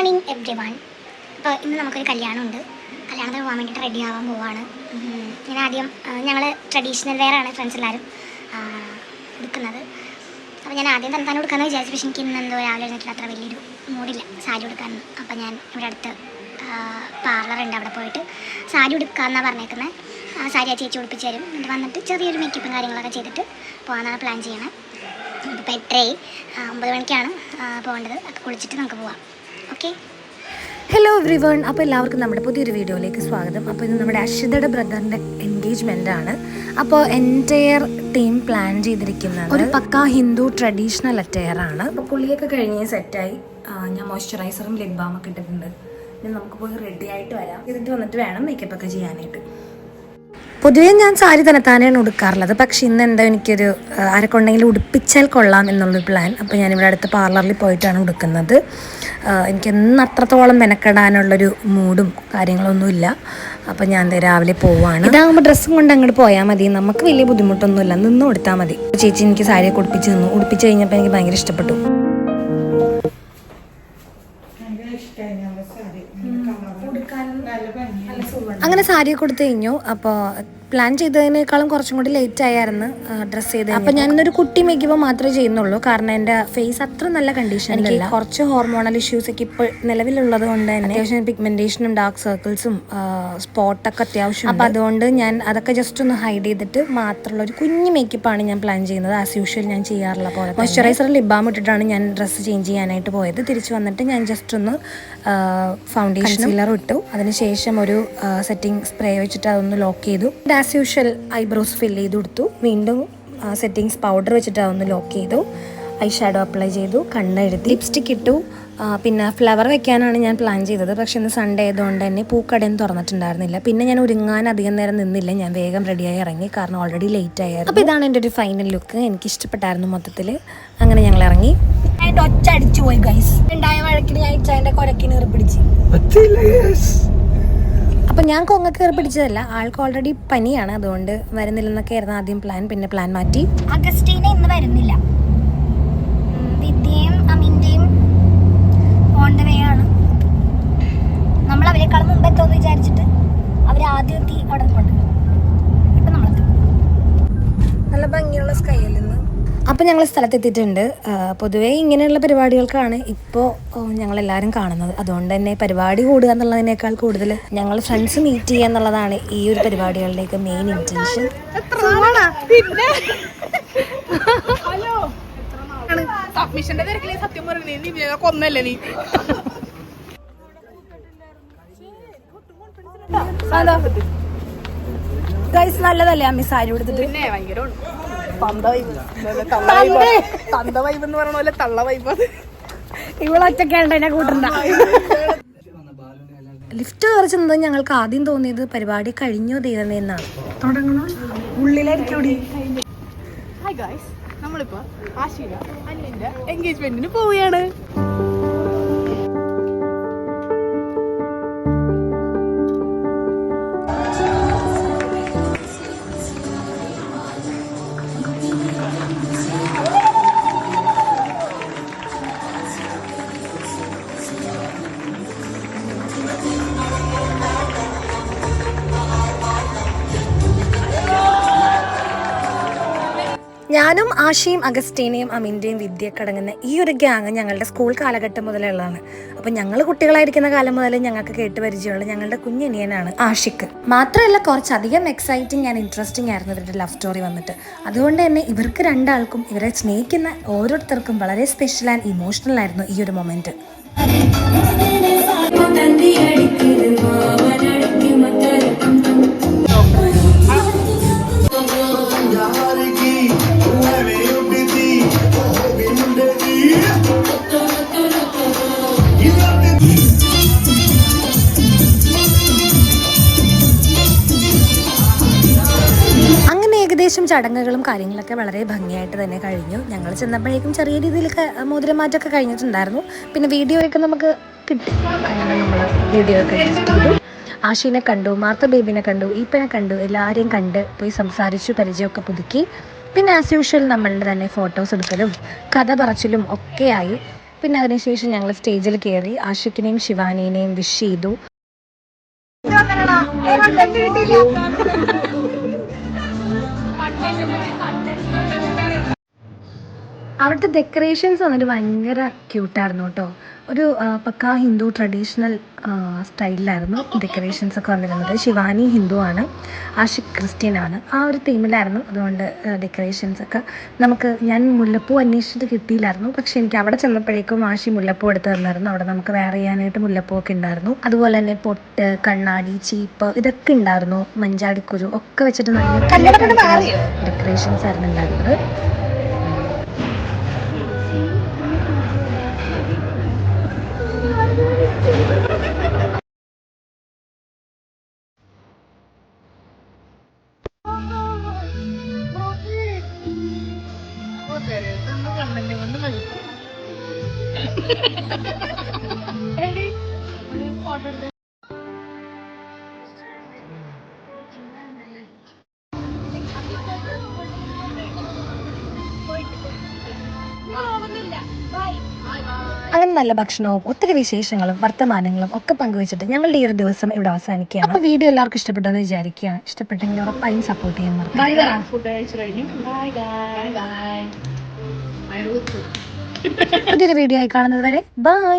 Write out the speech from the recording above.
Morning every one അപ്പോൾ ഇന്ന് നമുക്കൊരു കല്യാണമുണ്ട്. കല്യാണത്തിന് പോകാൻ വേണ്ടിയിട്ട് റെഡി ആവാൻ പോവാണ്. ഞാൻ ആദ്യം ഞങ്ങൾ ട്രഡീഷണൽ വെയറാണ് ഫ്രണ്ട്സ് എല്ലാവരും എടുക്കുന്നത് അപ്പോൾ ഞാൻ ആദ്യം തന്നെ തന്നെ കൊടുക്കാമെന്ന് വിചാരിച്ചു. പക്ഷേ എനിക്ക് ഇന്ന് എന്തോ രാവിലെ എഴുന്നേറ്റിൽ അത്ര വലിയൊരു മൂടില്ല സാരി കൊടുക്കാൻ അപ്പോൾ ഞാൻ ഇവിടെ അടുത്ത് പാർലറുണ്ട് അവിടെ പോയിട്ട് സാരി എടുക്കാമെന്നാണ് പറഞ്ഞേക്കുന്നത് ആ സാരി ആ ചേച്ചി ഉടുപ്പിച്ച് തരും. എന്നിട്ട് വന്നിട്ട് ചെറിയൊരു മേക്കപ്പും കാര്യങ്ങളൊക്കെ ചെയ്തിട്ട് പോകാമെന്നാണ് പ്ലാൻ ചെയ്യണത് ഇപ്പോൾ എട്ടരയായി. ഒമ്പത് മണിക്കാണ് പോകേണ്ടത്. അപ്പോൾ കുളിച്ചിട്ട് നമുക്ക് പോവാം. ഓക്കെ. ഹലോ എവ്രി വൺ അപ്പോൾ എല്ലാവർക്കും നമ്മുടെ പുതിയൊരു വീഡിയോയിലേക്ക് സ്വാഗതം. അപ്പോൾ ഇത് നമ്മുടെ അശ്വതയുടെ ബ്രദറിന്റെ എൻഗേജ്മെന്റ് ആണ് അപ്പോൾ എന്റയർ ടീം പ്ലാൻ ചെയ്തിരിക്കുന്നത് ഒരു പക്ക ഹിന്ദു ട്രഡീഷണൽ അറ്റയർ ആണ്. അപ്പോൾ കുളിയൊക്കെ കഴിഞ്ഞ് സെറ്റായി. ഞാൻ മോയ്സ്ചറൈസറും ലിപ് ബാമൊക്കെ ഇട്ടിട്ടുണ്ട്. ഇനി നമുക്ക് പോയി റെഡി ആയിട്ട് വരാം. ഇതിട്ട് വന്നിട്ട് വേണം മേക്കപ്പ് ഒക്കെ ചെയ്യാനായിട്ട്. പൊതുവേ ഞാൻ സാരി തന്നെത്താനെയാണ് ഉടുക്കാറുള്ളത്. പക്ഷെ ഇന്ന് എന്താ എനിക്കൊരു ആരൊക്കെ ആരെക്കൊണ്ടെങ്കിലും ഉടുപ്പിച്ചാൽ കൊള്ളാം എന്നുള്ളൊരു പ്ലാൻ അപ്പോൾ ഞാനിവിടെ അടുത്ത പാർലറിൽ പോയിട്ടാണ് ഉടുക്കുന്നത്. ആ, എനിക്ക് എന്ന് അത്രത്തോളം മെനക്കെടാനുള്ളൊരു മൂഡും കാര്യങ്ങളൊന്നുമില്ല. അപ്പോൾ ഞാൻ രാവിലെ പോവാണ്. ഇതാകുമ്പോൾ ഡ്രസ്സും കൊണ്ട് അങ്ങോട്ട് പോയാൽ മതി. നമുക്ക് വലിയ ബുദ്ധിമുട്ടൊന്നുമില്ല. നിന്ന് കൊടുത്താൽ മതി. ചേച്ചി എനിക്ക് സാരിയൊക്കെ ഉടുപ്പിച്ച് നിന്നു ഉടുപ്പിച്ച് കഴിഞ്ഞപ്പോൾ എനിക്ക് ഭയങ്കര ഇഷ്ടപ്പെട്ടു. അങ്ങനെ സാരിയൊക്കെ കൊടുത്തു കഴിഞ്ഞു. അപ്പോൾ പ്ലാൻ ചെയ്തതിനേക്കാളും കുറച്ചും കൂടി ലേറ്റ് ആയിരുന്നു ഡ്രസ്സ് ചെയ്ത് അപ്പോൾ ഞാനൊരു കുട്ടി മേക്കപ്പ് മാത്രമേ ചെയ്യുന്നുള്ളൂ. കാരണം എന്റെ ഫേസ് അത്ര നല്ല കണ്ടീഷനിലല്ല കുറച്ച് ഹോർമോണൽ ഇഷ്യൂസ് ഒക്കെ ഇപ്പോൾ നിലവിലുള്ളത് കൊണ്ട് തന്നെ അത്യാവശ്യം പിഗ്മെന്റേഷനും ഡാർക്ക് സർക്കിൾസും സ്പോട്ടൊക്കെ അത്യാവശ്യം അപ്പോൾ അതുകൊണ്ട് ഞാൻ അതൊക്കെ ജസ്റ്റ് ഒന്ന് ഹൈഡ് ചെയ്തിട്ട് മാത്രമുള്ള ഒരു കുഞ്ഞു മേക്കപ്പാണ് ഞാൻ പ്ലാൻ ചെയ്യുന്നത്. ആസ് യൂഷ്വൽ ഞാൻ ചെയ്യാറുള്ള പോലെ മോയ്സ്ചറൈസർ ലിബാം ഇട്ടിട്ടാണ് ഞാൻ ഡ്രസ്സ് ചേഞ്ച് ചെയ്യാനായിട്ട് പോയത്. തിരിച്ചു വന്നിട്ട് ഞാൻ ജസ്റ്റ് ഒന്ന് ഫൗണ്ടേഷൻ ഇട്ടു. അതിനുശേഷം ഒരു സെറ്റിംഗ് സ്പ്രേ വെച്ചിട്ട് അതൊന്ന് ലോക്ക് ചെയ്തു. ആസ് യൂഷ്വൽ ഐബ്രോസ് ഫില്ല് ചെയ്ത് കൊടുത്തു. വീണ്ടും സെറ്റിങ്സ് പൗഡർ വെച്ചിട്ട് അതൊന്ന് ലോക്ക് ചെയ്തു. ഐ ഷാഡോ അപ്ലൈ ചെയ്തു. കണ്ണെഴുതി. ലിപ്സ്റ്റിക് ഇട്ടു. പിന്നെ ഫ്ലവർ വെക്കാനാണ് ഞാൻ പ്ലാൻ ചെയ്തത്. പക്ഷെ ഇന്ന് സൺഡേ ആയതുകൊണ്ട് തന്നെ പൂക്കടയും തുറന്നിട്ടുണ്ടായിരുന്നില്ല. പിന്നെ ഞാൻ ഒരുങ്ങാൻ അധികം നേരം നിന്നില്ല. ഞാൻ വേഗം റെഡിയായി ഇറങ്ങി. കാരണം ഓൾറെഡി ലേറ്റ് ആയിരുന്നു. അപ്പോൾ ഇതാണ് എന്റെ ഒരു ഫൈനൽ ലുക്ക് എനിക്ക് ഇഷ്ടപ്പെട്ടായിരുന്നു മൊത്തത്തിൽ അങ്ങനെ ഞങ്ങൾ ഇറങ്ങി. ഒറ്റ അടിച്ചു പോയി ഗൈസ് ഉണ്ടായ വഴക്കിന് ഞാൻ ഇച്ചാന്റെ കൊരക്കിന് ഏർപ്പിടിച്ച് അപ്പം ഞാൻ കൊങ്ങ കയറി പിടിച്ചതല്ല. ആൾക്ക് ഓൾറെഡി പനിയാണ്. അതുകൊണ്ട് വരുന്നില്ലെന്നൊക്കെ ആയിരുന്നു ആദ്യം പ്ലാൻ പിന്നെ പ്ലാൻ മാറ്റി. അഗസ്റ്റീന ഇന്ന് വരുന്നില്ല. വിദ്യയും അമിന്റെയും ഓൺ ദ വേ ആണ് നമ്മൾ അവരെക്കാളും മുമ്പ് എത്തുമെന്ന് വിചാരിച്ചിട്ട് അവർ ആദ്യം എത്തി അവിടെ ഇപ്പം നമ്മളെത്തും. നല്ല ഭംഗിയുള്ള സ്കൈ അല്ലെന്ന് അപ്പം ഞങ്ങൾ സ്ഥലത്തെത്തിയിട്ടുണ്ട്. പൊതുവേ ഇങ്ങനെയുള്ള പരിപാടികൾക്കാണ് ഇപ്പോൾ ഞങ്ങളെല്ലാവരും കാണുന്നത്. അതുകൊണ്ട് തന്നെ പരിപാടി കൂടുക എന്നുള്ളതിനേക്കാൾ കൂടുതൽ ഞങ്ങൾ ഫ്രണ്ട്സ് മീറ്റ് ചെയ്യുക എന്നുള്ളതാണ് ഈ ഒരു പരിപാടികളുടെയൊക്കെ മെയിൻ ഇന്റൻഷൻ സബ്മിഷന്റെ തിരക്കിലെ സത്യം പറഞ്ഞേ നീ കൊന്നല്ലേ നീ? ഗൈസ് നല്ലതല്ലേ അമ്മി സാരി കൊടുത്തിട്ട് പിന്നെ ഭയങ്കര തന്ത വൈബ് തള്ള വൈബ് തന്ത. വൈബ് എന്ന് പറഞ്ഞ പോലെ തള്ള വൈബ് ഇവളൊറ്റക്കാണ്ട് എന്നെ കൂട്ടണ്ട. ലിഫ്റ്റ് കയറി ചെന്നത് ഞങ്ങൾക്ക് ആദ്യം തോന്നിയത് പരിപാടി കഴിഞ്ഞോ ദൈവമേ എന്നാണ് തുടങ്ങണം? ഉള്ളിലായിരിക്കും നമ്മളിപ്പോ ആശീല അന്നിന്റെ എൻഗേജ്മെന്റിന് പോവുകയാണ്. ഞാനും ആശയും അഗസ്റ്റീനയും അമിന്റെയും വിദ്യയൊക്കെ അടങ്ങുന്ന ഈ ഒരു ഗ്യാങ് ഞങ്ങളുടെ സ്കൂൾ കാലഘട്ടം മുതലുള്ളതാണ്. അപ്പം ഞങ്ങൾ കുട്ടികളായിരിക്കുന്ന കാലം മുതൽ ഞങ്ങൾക്ക് കേട്ട് പരിചയമുള്ള ഞങ്ങളുടെ കുഞ്ഞനിയനാണ് ആഷിക്ക്. മാത്രമല്ല കുറച്ചധികം എക്സൈറ്റിംഗ് ആൻഡ് ഇൻട്രസ്റ്റിംഗ് ആയിരുന്നു ഇവരുടെ ലവ് സ്റ്റോറി വന്നിട്ട്. അതുകൊണ്ട് തന്നെ ഇവർക്ക് രണ്ടാൾക്കും ഇവരെ സ്നേഹിക്കുന്ന ഓരോരുത്തർക്കും വളരെ സ്പെഷ്യൽ ആൻഡ് ഇമോഷണൽ ആയിരുന്നു ഈ ഒരു മൊമെന്റ് ഏകദേശം ചടങ്ങുകളും കാര്യങ്ങളൊക്കെ വളരെ ഭംഗിയായിട്ട് തന്നെ കഴിഞ്ഞു. ഞങ്ങൾ ചെന്നപ്പോഴേക്കും ചെറിയ രീതിയിലൊക്കെ മോതിരമാറ്റമൊക്കെ കഴിഞ്ഞിട്ടുണ്ടായിരുന്നു. പിന്നെ വീഡിയോ ഒക്കെ നമുക്ക് കിട്ടി. നമ്മൾ വീഡിയോ ഒക്കെ ചെയ്തു ആഷീനെ കണ്ടു മാർത്ത ബേബിനെ കണ്ടു ഈപ്പനെ കണ്ടു എല്ലാവരെയും കണ്ട് പോയി സംസാരിച്ചു പരിചയമൊക്കെ പുതുക്കി. പിന്നെ ആസ് യൂഷ്വൽ നമ്മളുടെ തന്നെ ഫോട്ടോസ് എടുക്കലും കഥ പറച്ചിലും ഒക്കെയായി പിന്നെ അതിനുശേഷം ഞങ്ങൾ സ്റ്റേജിൽ കയറി ആഷിഖിനെയും ശിവാനിനെയും വിഷ് ചെയ്തു. 熱いです。അവിടുത്തെ ഡെക്കറേഷൻസ് വന്നിട്ട് ഭയങ്കര ക്യൂട്ടായിരുന്നു കേട്ടോ ഒരു പക്ക ഹിന്ദു ട്രഡീഷണൽ സ്റ്റൈലിലായിരുന്നു ഡെക്കറേഷൻസ് ഒക്കെ വന്നിരുന്നത്. ശിവാനി ഹിന്ദു ആണ് ആഷിഖ് ക്രിസ്ത്യൻ ആണ്. ആ ഒരു തീമിലായിരുന്നു അതുകൊണ്ട് ഡെക്കറേഷൻസ് ഒക്കെ. നമുക്ക് ഞാൻ മുല്ലപ്പൂ അന്വേഷിച്ചിട്ട് കിട്ടിയില്ലായിരുന്നു. പക്ഷെ എനിക്ക് അവിടെ ചെന്നപ്പോഴേക്കും ആഷി മുല്ലപ്പൂ എടുത്ത് തന്നായിരുന്നു. അവിടെ നമുക്ക് വെയർ ചെയ്യാനായിട്ട് മുല്ലപ്പൂ ഒക്കെ ഉണ്ടായിരുന്നു. അതുപോലെ തന്നെ പൊട്ട് കണ്ണാടി ചീപ്പ് ഇതൊക്കെ ഉണ്ടായിരുന്നു. മഞ്ചാടിക്കുരു ഒക്കെ വെച്ചിട്ട് നല്ല ഡെക്കറേഷൻസ് ആയിരുന്നു ഉണ്ടായിരുന്നത്. അങ്ങനെ നല്ല ഭക്ഷണവും ഒത്തിരി വിശേഷങ്ങളും വർത്തമാനങ്ങളും ഒക്കെ പങ്കുവച്ചിട്ട് ഞങ്ങളുടെ ഈ ഒരു ദിവസം ഇവിടെ അവസാനിക്കുകയാണ്. അപ്പോൾ വീഡിയോ എല്ലാവർക്കും ഇഷ്ടപ്പെട്ടെന്ന് വിചാരിക്കുകയാണ്. ഇഷ്ടപ്പെട്ടെങ്കിൽ ഉറപ്പായും സപ്പോർട്ട് ചെയ്യാൻ മറക്കാം ഫുഡ് കഴിച്ചു കഴിഞ്ഞു. ബൈ ബൈ ബൈ പുതിയൊരു വീഡിയോ ആയി കാണുന്നത് വരെ ബൈ